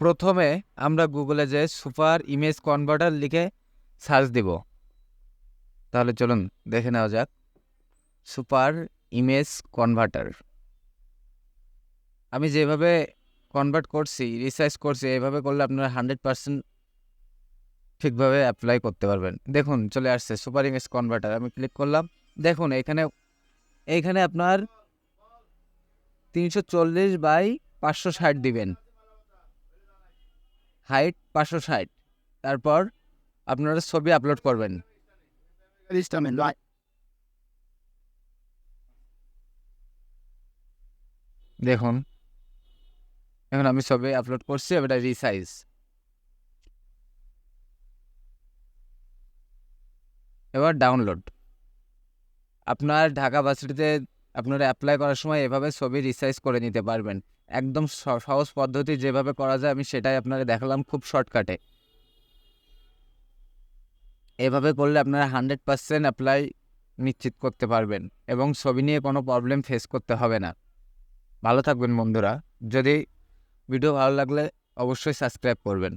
প্রথমে আমরা গুগলে যে সুপার ইমেজ কনভার্টার লিখে সার্চ দিব। তাহলে চলুন দেখে নেওয়া যাক। Super image converter. আমি যেভাবে কনভার্ট করছি রিসার্চ করছি এইভাবে করলে আপনারা হান্ড্রেড পার্সেন্ট ঠিকভাবে অ্যাপ্লাই করতে পারবেন। দেখুন, চলে আসছে সুপার ইমেজ কনভার্টার। আমি ক্লিক করলাম। দেখুন, এখানে এইখানে আপনার তিনশো চল্লিশ বাই পাঁচশো ষাট দিবেন। হাইট পাঁচশো ষাট। তারপর আপনারা ছবি আপলোড করবেন। দেখুন, এখন আমি ছবি আপলোড করছি এটা রিসাইজ এবার ডাউনলোড আপনার ঢাকা ভার্সিটিতে আপনারা অ্যাপ্লাই করার সময় এভাবে ছবি রিসাইজ করে নিতে পারবেন। একদম সহজ পদ্ধতি যেভাবে করা যায় আমি সেটাই আপনাকে দেখালাম খুব শর্টকাটে এভাবে করলে আপনারা হান্ড্রেড পার্সেন্ট অ্যাপ্লাই নিশ্চিত করতে পারবেন এবং ছবি নিয়ে কোনো প্রবলেম ফেস করতে হবে না। ভালো থাকবেন বন্ধুরা। যদি ভিডিও ভালো লাগলে অবশ্যই সাবস্ক্রাইব করবেন।